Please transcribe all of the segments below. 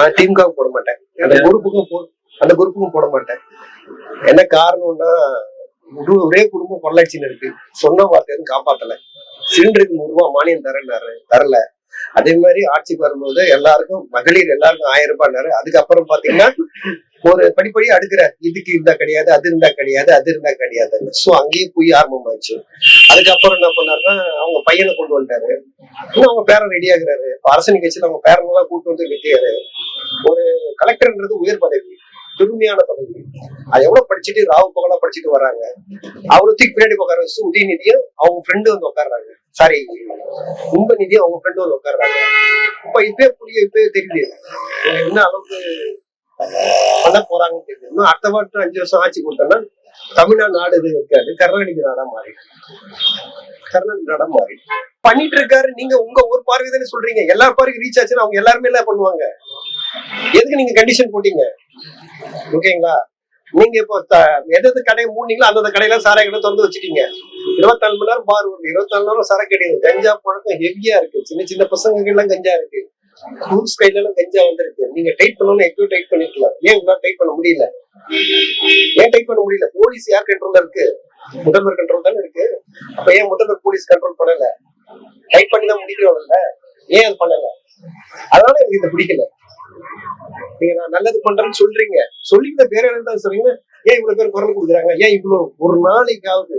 நான் திமுக போட மாட்டேன். அந்த குரூப்புக்கும் அந்த குரூப்புக்கும் போட மாட்டேன். என்ன காரணம்னா ஒரு- ஒரே குடும்பம் பொள்ளாச்சின்னு இருக்கு. சொன்ன வார்த்தை காப்பாத்தல. சிலிண்டருக்கு நூறு ரூபாய் மானியம் தரேன்னாரு. தரல. அதே மாதிரி ஆட்சிக்கு வரும்போது எல்லாருக்கும் மகளிர் எல்லாருக்கும் ஆயிரம் ரூபாய்னாரு அதுக்கப்புறம் பாத்தீங்கன்னா ஒரு படிப்படியா அடுக்கிற. இதுக்கு இருந்தா கிடையாது அது இருந்தா கிடையாது அது இருந்தா கிடையாது. சோ அங்கேயே போய் ஆரம்பமாச்சு. அதுக்கப்புறம் என்ன பண்ணாருன்னா அவங்க பையனை கொண்டு வந்துட்டாரு. இன்னும் அவங்க பேரன் ரெடி ஆகுறாரு. அரசு நிகழ்ச்சியில அவங்க பேரன் எல்லாம் கூட்டு வந்து வெட்டியாரு. கலெக்டர்ன்றது உயர் பதவி பெருமையான பதவி. அது எவ்வளவு படிச்சுட்டு ராவு பகலா படிச்சுட்டு வராங்க அவரு தூக்கி பின்னாடி உட்கார வச்சு உதயநிதியும் அவங்க ஃப்ரெண்டு வந்து உட்கார்றாங்க. சாரி உங்க நிதியும் அவங்க ஃப்ரெண்டு வந்து உட்கார்றாங்க. இப்ப இப்பே புரிய இப்பே தெரியுது. என்ன அளவுக்கு பண்ண போறாங்கன்னு தெரியுது. இன்னும் அடுத்த வருஷம் அஞ்சு வருஷம் ஆட்சி கொடுத்தோம்னா தமிழ்நாடு நாடு இது இருக்காது. கர்நாடக நாடா மாறி. கர்நாடக நாடா மாறி. பண்ணிட்டு இருக்காரு. நீங்க உங்க ஒரு பார்வை தானே சொல்றீங்க. எல்லா பார்வைக்கு ரீச் ஆச்சுன்னா அவங்க எல்லாருமே என்ன பண்ணுவாங்க? எதுக்கு நீங்க கண்டிஷன் போட்டீங்க? ஓகேங்களா? நீங்க இப்போ த- எது எது கடை மூணீங்களோ அந்தந்த கடையில சாராய கடை திறந்து வச்சுட்டீங்க. இருபத்தாலு மணி நேரம் பார் இருக்கு இருபத்தி நாலு நேரம் சரக்கு கிடையாது கஞ்சா புழக்கம் ஹெவியா இருக்கு. சின்ன சின்ன பசங்க எல்லாம் கஞ்சா இருக்கு. ரூல்ஸ் கைட்ல எல்லாம் கஞ்சா வந்திருக்கு. நீங்க டைட் பண்ணணும் எப்பயோ டைட் பண்ணிருக்கலாம் ஏன் உங்களால் டைட் பண்ண முடியல? ஏன் டைட் பண்ண முடியல? போலீஸ் யார் கண்ட்ரோல்ல இருக்கு? முதல்வர் கண்ட்ரோல் தானே இருக்கு. அப்ப ஏன் முதல்வர் போலீஸ் கண்ட்ரோல் பண்ணல? டைட் பண்ணி தான் முடிக்கிறோம்ல. ஏன் அது பண்ணல? அதனால எனக்கு இது பிடிக்கல. நீங்க நான் நல்லது பண்றேன்னு சொல்றீங்க. சொல்லிக்கிட்ட பேர் என்ன சொல்றீங்க. ஏன் இவ்வளவு பேர் குரல் கொடுக்குறாங்க? ஏன் இவ்வளவு ஒரு நாளைக்காவது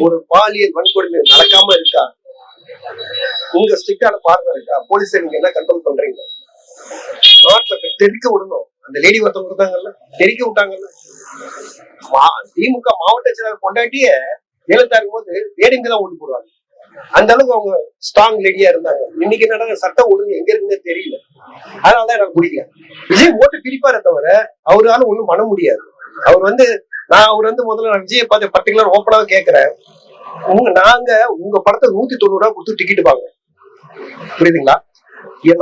ஒரு பாலியல் வன்கொடுமை நடக்காம இருக்கா? உங்க ஸ்ட்ரிக்டான பார்வை இருக்கா போலீஸ் நீங்க என்ன கண்ட்ரோல் பண்றீங்க? நாட்டுல தெரிக்க தெறிக்க விடணும். அந்த லேடி ஒருத்தவங்க இருந்தாங்கல்ல தெரிக்க விட்டாங்கல்ல? மா- திமுக மாவட்ட செயலாளர் கொண்டாட்டிய எழுத்தா இருக்கும் போது வேடிங்க தான் ஓட்டு போடுவாங்க. அந்த அளவுக்கு அவங்க ஸ்ட்ராங் லேடியா இருந்தாங்க. இன்னைக்கு என்னடா சட்டம் ஒழுங்கு எங்க இருக்குன்னே தெரியல. அதனாலதான் எனக்கு பிடிக்கல. விஜய் ஓட்டு பிரிப்பாரே தவிர அவரால ஒண்ணும் பண்ண முடியாது. அவர் வந்து நான் அவர் வந்து முதல்ல நான் விஜயை பார்த்து பர்டிகுலர் ஓப்பனாக கேட்கிறேன் உங்க நாங்க உங்க படத்தை நூத்தி தொண்ணூறு ரூபா கொடுத்து டிக்கெட் வாங்க புரியுதுங்களா?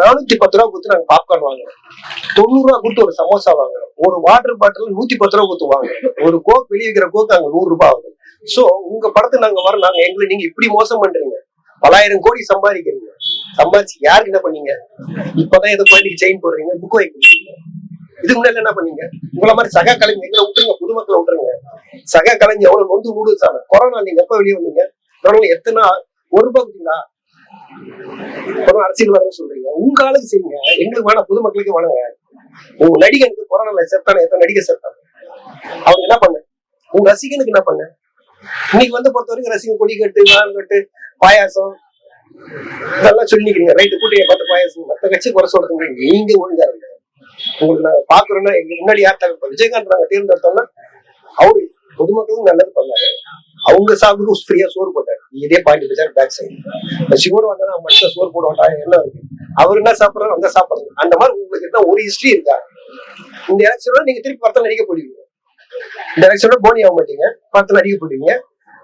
நானூத்தி பத்து ரூபா கொடுத்து நாங்க பாப்கார்ன் வாங்குறோம். தொண்ணூறு ரூபா கொடுத்து ஒரு சமோசா வாங்குறோம். ஒரு வாட்டர் பாட்டில் நூத்தி பத்து ரூபா கொடுத்து வாங்குறோம். ஒரு கோக் வெளியே இருக்கிற கோக் அங்க நூறு ரூபாய் ஆகுது. சோ உங்க படத்தை நாங்க வர நாங்க எங்களை நீங்க இப்படி மோசம் பண்றீங்க. பலாயிரம் கோடி சம்பாதிக்கிறீங்க. சம்பாதிச்சு யாருக்கு என்ன பண்ணீங்க? இப்பதான் ஏதோ கோயிலுக்கு செயின் போடுறீங்க புக் வைக்கிறீங்க இதுக்கு முன்னாடி என்ன பண்ணீங்க? உங்களை மாதிரி சக கலைஞர் எங்களை விட்டுருங்க பொதுமக்களை விட்டுருங்க. சக கலைஞர் எவ்வளவு நொந்து நூடுல்ஸான கொரோனா நீங்க எப்ப வெளியே வந்தீங்க? கொரோனா எத்தனை ஒரு ரூபாய் கொரோனா அரசியல் வர சொல்றீங்க. உங்க ஆளுக்கு செய்யுங்க. எங்களுக்கு வேணாம் பொதுமக்களுக்கு வேணுங்க. உங்க நடிகனுக்கு கொரோனால செத்தான எத்தனை நடிகை செத்தாங்க? அவங்க என்ன பண்ண? உங்க ரசிகனுக்கு என்ன பண்ண? இன்னைக்கு வந்து பொறுத்த வரைக்கும் ரசிக கொடி கட்டு வான் கட்டு பாயாசம் இதெல்லாம் சொல்லிக்கிறீங்க. ரைட்டு கூட்டியை பார்த்து பாயாசம். மத்த கட்சி குறை சொல்றது நீங்க ஒழுங்கா இருங்க உங்களுக்கு நாங்க பாக்குறோம்னா எங்க முன்னாடி யார் தலைவர்? விஜயகாந்த் நாங்க தேர்ந்தெடுத்தோம்னா அவரு பொதுமக்களும் நல்லது பண்ணாரு. அவங்க சாப்பிட்டு ஃப்ரீயா சோறு போட்டாரு. இதே பாயிண்ட் பஜார் பேக் சைடு சிவோட வந்தா மட்டும் சோறு போட மாட்டாங்க என்ன இருக்கு? அவர் என்ன சாப்பிட்றாரு அங்க சாப்பிடுறது அந்த மாதிரி உங்களுக்கு என்ன ஒரு ஹிஸ்டரி இருக்கா? இந்த எலெக்ஷனோட நீங்க திருப்பி படத்துல நடிக்க போடுவீங்க டைரக்ஷனோட போனி ஆக மாட்டீங்க. படத்துல நடிக்க போட்டீங்க.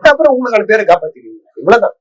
அப்புறம் உங்களுக்கான பேரை காப்பாத்திடுவீங்க. இவ்வளவுதான்.